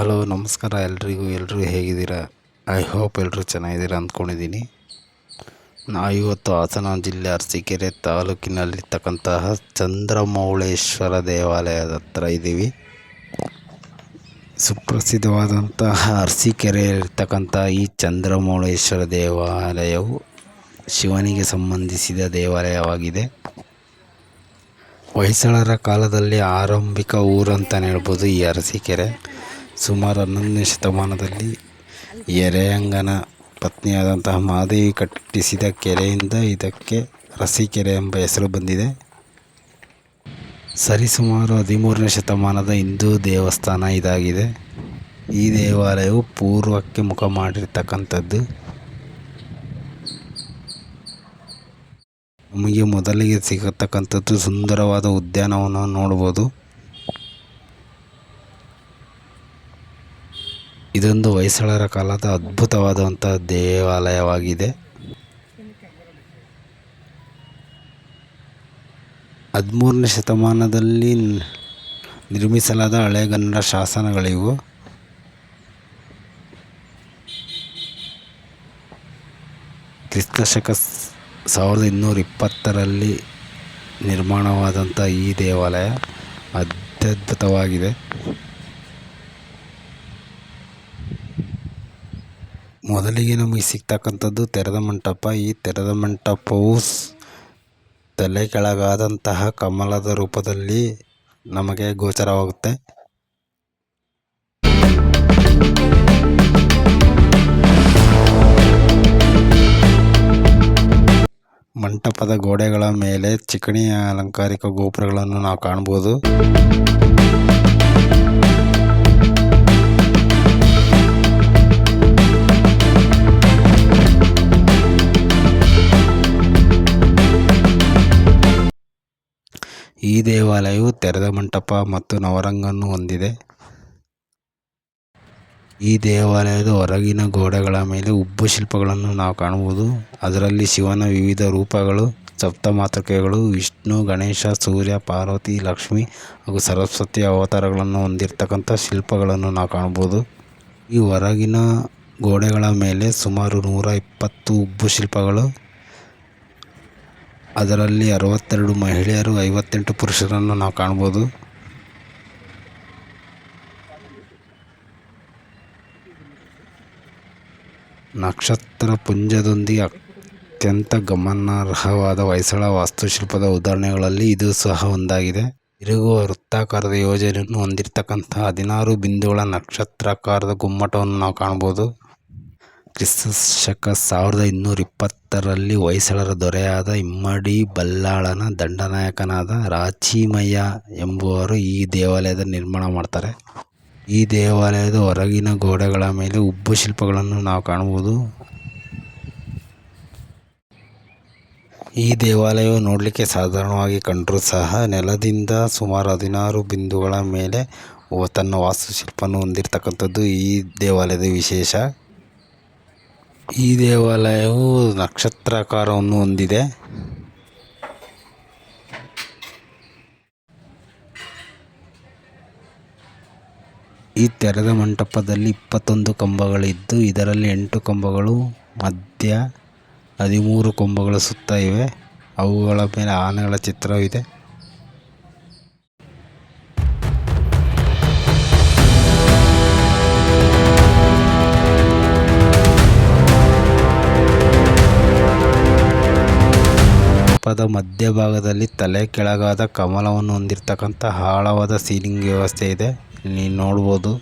Hello, ನಮಸ್ಕಾರ ಎಲ್ರಿಗೂ. ಎಲ್ಲರೂ ಹೇಗಿದ್ದೀರಾ? ಐ ಹೋಪ್ ಎಲ್ಲರೂ ಚೆನ್ನಾಗಿದ್ದೀರಾ ಅಂದ್ಕೊಂಡಿದ್ದೀನಿ. ನಾ ಇವತ್ತು ಹಾಸನ ಜಿಲ್ಲೆ ಅರಸೀಕೆರೆ ತಾಲೂಕಿನಲ್ಲಿರ್ತಕ್ಕಂತಹ ಚಂದ್ರಮೌಳೇಶ್ವರ ದೇವಾಲಯದ ಹತ್ರ ಇದ್ದೀವಿ. ಸುಪ್ರಸಿದ್ಧವಾದಂತಹ ಅರಸೀಕೆರೆಯಲ್ಲಿರ್ತಕ್ಕಂಥ ಈ ಚಂದ್ರಮೌಳೇಶ್ವರ ದೇವಾಲಯವು ಶಿವನಿಗೆ ಸಂಬಂಧಿಸಿದ ದೇವಾಲಯವಾಗಿದೆ. ಹೊಯ್ಸಳರ ಕಾಲದಲ್ಲಿ ಆರಂಭಿಕ ಊರಂತಲೇ ಹೇಳ್ಬೋದು ಈ ಅರಸೀಕೆರೆ. ಸುಮಾರು ಹನ್ನೊಂದನೇ ಶತಮಾನದಲ್ಲಿ ಎರೆಯಂಗನ ಪತ್ನಿಯಾದಂತಹ ಮಾದೇವಿ ಕಟ್ಟಿಸಿದ ಕೆರೆಯಿಂದ ಇದಕ್ಕೆ ರಸಿಕೆರೆ ಎಂಬ ಹೆಸರು ಬಂದಿದೆ. ಸರಿಸುಮಾರು ಹದಿಮೂರನೇ ಶತಮಾನದ ಹಿಂದೂ ದೇವಸ್ಥಾನ ಇದಾಗಿದೆ. ಈ ದೇವಾಲಯವು ಪೂರ್ವಕ್ಕೆ ಮುಖ ಮಾಡಿರ್ತಕ್ಕಂಥದ್ದು. ನಮಗೆ ಮೊದಲಿಗೆ ಸಿಗತಕ್ಕಂಥದ್ದು ಸುಂದರವಾದ ಉದ್ಯಾನವನವನ್ನು ನೋಡ್ಬೋದು. ಇದೊಂದು ಹೊಯ್ಸಳರ ಕಾಲದ ಅದ್ಭುತವಾದಂಥ ದೇವಾಲಯವಾಗಿದೆ. ಹದಿಮೂರನೇ ಶತಮಾನದಲ್ಲಿ ನಿರ್ಮಿಸಲಾದ ಹಳೆಗನ್ನಡ ಶಾಸನಗಳಿವು. ಕ್ರಿಸ್ತಶಕ ಸಾವಿರದ ಇನ್ನೂರ ಇಪ್ಪತ್ತರಲ್ಲಿ ನಿರ್ಮಾಣವಾದಂಥ ಈ ದೇವಾಲಯ ಅತ್ಯದ್ಭುತವಾಗಿದೆ. ಮೊದಲಿಗೆ ನಮಗೆ ಸಿಗ್ತಕ್ಕಂಥದ್ದು ತೆರೆದ ಮಂಟಪ. ಈ ತೆರೆದ ಮಂಟಪವು ತಲೆ ಕೆಳಗಾದಂತಹ ಕಮಲದ ರೂಪದಲ್ಲಿ ನಮಗೆ ಗೋಚರವಾಗುತ್ತೆ. ಮಂಟಪದ ಗೋಡೆಗಳ ಮೇಲೆ ಚಿಕಣಿಯ ಅಲಂಕಾರಿಕ ಗೋಪುರಗಳನ್ನು ನಾವು ಕಾಣ್ಬೋದು ದೇವಾಲಯವು ತೆರೆದ ಮಂಟಪ ಮತ್ತು ನವರಂಗನ್ನು ಹೊಂದಿದೆ. ಈ ದೇವಾಲಯದ ಹೊರಗಿನ ಗೋಡೆಗಳ ಮೇಲೆ ಉಬ್ಬು ಶಿಲ್ಪಗಳನ್ನು ನಾವು ಕಾಣಬಹುದು. ಅದರಲ್ಲಿ ಶಿವನ ವಿವಿಧ ರೂಪಗಳು, ಸಪ್ತಮಾತೃಕೆಗಳು, ವಿಷ್ಣು, ಗಣೇಶ, ಸೂರ್ಯ, ಪಾರ್ವತಿ, ಲಕ್ಷ್ಮಿ ಹಾಗೂ ಸರಸ್ವತಿ ಅವತಾರಗಳನ್ನು ಹೊಂದಿರತಕ್ಕಂಥ ಶಿಲ್ಪಗಳನ್ನು ನಾವು ಕಾಣ್ಬೋದು ಈ ಹೊರಗಿನ ಗೋಡೆಗಳ ಮೇಲೆ ಸುಮಾರು ನೂರ ಇಪ್ಪತ್ತು ಉಬ್ಬು ಶಿಲ್ಪಗಳು ಅದರಲ್ಲಿ ಅರವತ್ತೆರಡು ಮಹಿಳೆಯರು ಐವತ್ತೆಂಟು ಪುರುಷರನ್ನು ನಾವು ಕಾಣ್ಬೋದು. ನಕ್ಷತ್ರ ಪುಂಜದೊಂದಿಗೆ ಅತ್ಯಂತ ಗಮನಾರ್ಹವಾದ ಹೊಯ್ಸಳ ವಾಸ್ತುಶಿಲ್ಪದ ಉದಾಹರಣೆಗಳಲ್ಲಿ ಇದು ಸಹ ಒಂದಾಗಿದೆ. ತಿರುಗುವ ವೃತ್ತಾಕಾರದ ಯೋಜನೆಯನ್ನು ಹೊಂದಿರತಕ್ಕಂಥ ಹದಿನಾರು ಬಿಂದುಗಳ ನಕ್ಷತ್ರಾಕಾರದ ಗುಮ್ಮಟವನ್ನು ನಾವು ಕಾಣ್ಬೋದು. ಕ್ರಿಸ್ತ ಶಕ ಸಾವಿರದ ಇನ್ನೂರ ಇಪ್ಪತ್ತರಲ್ಲಿ ಹೊಯ್ಸಳರ ದೊರೆಯಾದ ಇಮ್ಮಡಿ ಬಲ್ಲಾಳನ ದಂಡನಾಯಕನಾದ ರಾಚಿಮಯ್ಯ ಎಂಬುವರು ಈ ದೇವಾಲಯದ ನಿರ್ಮಾಣ ಮಾಡ್ತಾರೆ. ಈ ದೇವಾಲಯದ ಹೊರಗಿನ ಗೋಡೆಗಳ ಮೇಲೆ ಉಬ್ಬು ಶಿಲ್ಪಗಳನ್ನು ನಾವು ಕಾಣಬಹುದು. ಈ ದೇವಾಲಯವು ನೋಡಲಿಕ್ಕೆ ಸಾಧಾರಣವಾಗಿ ಕಂಡರೂ ಸಹ ನೆಲದಿಂದ ಸುಮಾರು ಹದಿನಾರು ಬಿಂದುಗಳ ಮೇಲೆ ತನ್ನ ವಾಸ್ತುಶಿಲ್ಪವನ್ನು ಹೊಂದಿರತಕ್ಕಂಥದ್ದು ಈ ದೇವಾಲಯದ ವಿಶೇಷ. ಈ ದೇವಾಲಯವು ನಕ್ಷತ್ರಾಕಾರವನ್ನು ಹೊಂದಿದೆ. ಈ ತೆರೆದ ಮಂಟಪದಲ್ಲಿ ಇಪ್ಪತ್ತೊಂದು ಕಂಬಗಳಿದ್ದು, ಇದರಲ್ಲಿ ಎಂಟು ಕಂಬಗಳು, ಮಧ್ಯ ಹದಿಮೂರು ಕೊಂಬಗಳು ಸುತ್ತ ಇವೆ. ಅವುಗಳ ಮೇಲೆ ಆನೆಗಳ ಚಿತ್ರವಿದೆ. ಮಂಟಪದ ಮಧ್ಯಭಾಗದಲ್ಲಿ ತಲೆ ಕೆಳಗಾದ ಕಮಲವನ್ನು ಹೊಂದಿರತಕ್ಕಂತ ಆಳವಾದ ಸೀಲಿಂಗ್ ವ್ಯವಸ್ಥೆ ಇದೆ. ಇಲ್ಲಿ ನೋಡ್ಬೋದು.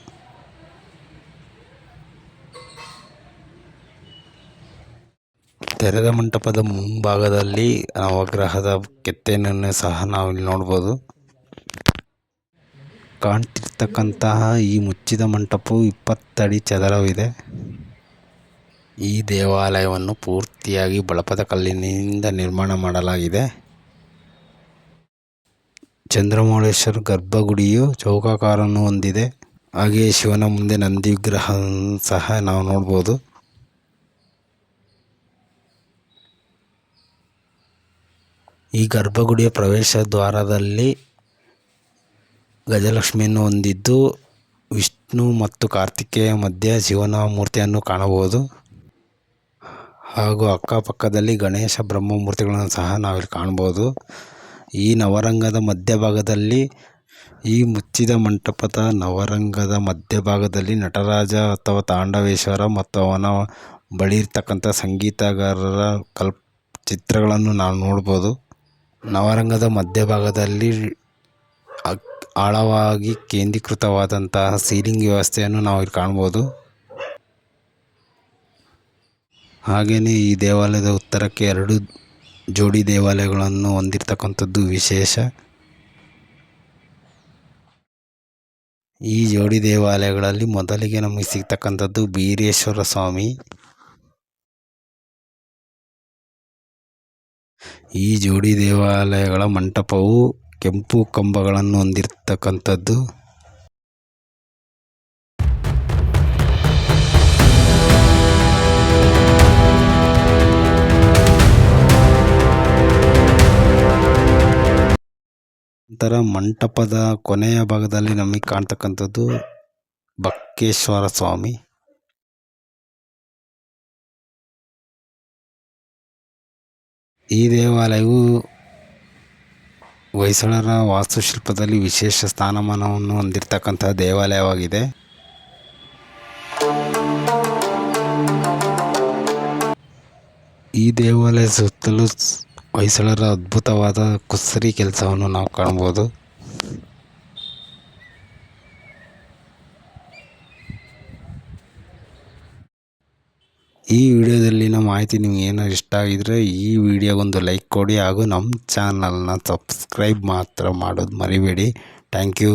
ತೆರೆದ ಮಂಟಪದ ಮುಂಭಾಗದಲ್ಲಿ ನವಗ್ರಹದ ಕೆತ್ತನೆಯನ್ನು ಸಹ ನಾವು ಇಲ್ಲಿ ನೋಡ್ಬೋದು. ಕಾಣ್ತಿರ್ತಕ್ಕಂತಹ ಈ ಮುಚ್ಚಿದ ಮಂಟಪವು ಇಪ್ಪತ್ತಡಿ ಚದರವಿದೆ. ಈ ದೇವಾಲಯವನ್ನು ಪೂರ್ತಿಯಾಗಿ ಬಳಪದ ಕಲ್ಲಿನಿಂದ ನಿರ್ಮಾಣ ಮಾಡಲಾಗಿದೆ. ಚಂದ್ರಮೌಳೇಶ್ವರ ಗರ್ಭಗುಡಿಯು ಚೌಕಾಕಾರವನ್ನು ಹೊಂದಿದೆ. ಹಾಗೆಯೇ ಶಿವನ ಮುಂದೆ ನಂದಿ ವಿಗ್ರಹ ಸಹ ನಾವು ನೋಡ್ಬೋದು. ಈ ಗರ್ಭಗುಡಿಯ ಪ್ರವೇಶ ದ್ವಾರದಲ್ಲಿ ಗಜಲಕ್ಷ್ಮಿಯನ್ನು ಹೊಂದಿದ್ದು ವಿಷ್ಣು ಮತ್ತು ಕಾರ್ತಿಕೇಯ ಮಧ್ಯೆ ಶಿವನ ಮೂರ್ತಿಯನ್ನು ಕಾಣಬಹುದು. ಹಾಗೂ ಅಕ್ಕಪಕ್ಕದಲ್ಲಿ ಗಣೇಶ ಬ್ರಹ್ಮ ಮೂರ್ತಿಗಳನ್ನು ಸಹ ನಾವಿಲ್ಲಿ ಕಾಣಬಹುದು ಈ ನವರಂಗದ ಮಧ್ಯಭಾಗದಲ್ಲಿ, ಈ ಮುಚ್ಚಿದ ಮಂಟಪದ ನವರಂಗದ ಮಧ್ಯಭಾಗದಲ್ಲಿ ನಟರಾಜ ಅಥವಾ ತಾಂಡವೇಶ್ವರ ಮತ್ತು ಅವನ ಬಳಿ ಇರ್ತಕ್ಕಂಥ ಸಂಗೀತಗಾರರ ಕಲ್ಪ, ಚಿತ್ರಗಳನ್ನು ನಾವು ನೋಡ್ಬೋದು. ನವರಂಗದ ಮಧ್ಯಭಾಗದಲ್ಲಿ ಆಳವಾಗಿ ಕೇಂದ್ರೀಕೃತವಾದಂತಹ ಸೀಲಿಂಗ್ ವ್ಯವಸ್ಥೆಯನ್ನು ನಾವು ಇಲ್ಲಿ ಕಾಣ್ಬೋದು. ಹಾಗೆಯೇ ಈ ದೇವಾಲಯದ ಉತ್ತರಕ್ಕೆ ಎರಡು ಜೋಡಿ ದೇವಾಲಯಗಳನ್ನು ಹೊಂದಿರತಕ್ಕಂಥದ್ದು ವಿಶೇಷ. ಈ ಜೋಡಿ ದೇವಾಲಯಗಳಲ್ಲಿ ಮೊದಲಿಗೆ ನಮಗೆ ಸಿಗ್ತಕ್ಕಂಥದ್ದು ಬೀರೇಶ್ವರ ಸ್ವಾಮಿ. ಈ ಜೋಡಿ ದೇವಾಲಯಗಳ ಮಂಟಪವು ಕೆಂಪು ಕಂಬಗಳನ್ನು ಹೊಂದಿರತಕ್ಕಂಥದ್ದು. ನಂತರ ಮಂಟಪದ ಕೊನೆಯ ಭಾಗದಲ್ಲಿ ನಮಗೆ ಕಾಣ್ತಕ್ಕಂಥದ್ದು ಬಕ್ಕೇಶ್ವರ ಸ್ವಾಮಿ. ಈ ದೇವಾಲಯವು ಹೊಯ್ಸಳರ ವಾಸ್ತುಶಿಲ್ಪದಲ್ಲಿ ವಿಶೇಷ ಸ್ಥಾನಮಾನವನ್ನು ಹೊಂದಿರತಕ್ಕಂತಹ ದೇವಾಲಯವಾಗಿದೆ. ಈ ದೇವಾಲಯ ಸುತ್ತಲೂ ಹೊಯ್ಸಳರ ಅದ್ಭುತವಾದ ಕುಸ್ರಿ ಕೆಲಸವನ್ನು ನಾವು ಕಾಣ್ಬೋದು. ಈ ವಿಡಿಯೋದಲ್ಲಿನ ಮಾಹಿತಿ ನಿಮ್ಗೆ ಏನಾದ್ರು ಇಷ್ಟ ಆಗಿದ್ರೆ ಈ ವಿಡಿಯೋಗೊಂದು ಲೈಕ್ ಕೊಡಿ ಹಾಗೂ ನಮ್ಮ ಚಾನಲ್ನ ಸಬ್ಸ್ಕ್ರೈಬ್ ಮಾತ್ರ ಮಾಡೋದು ಮರಿಬೇಡಿ. Thank you.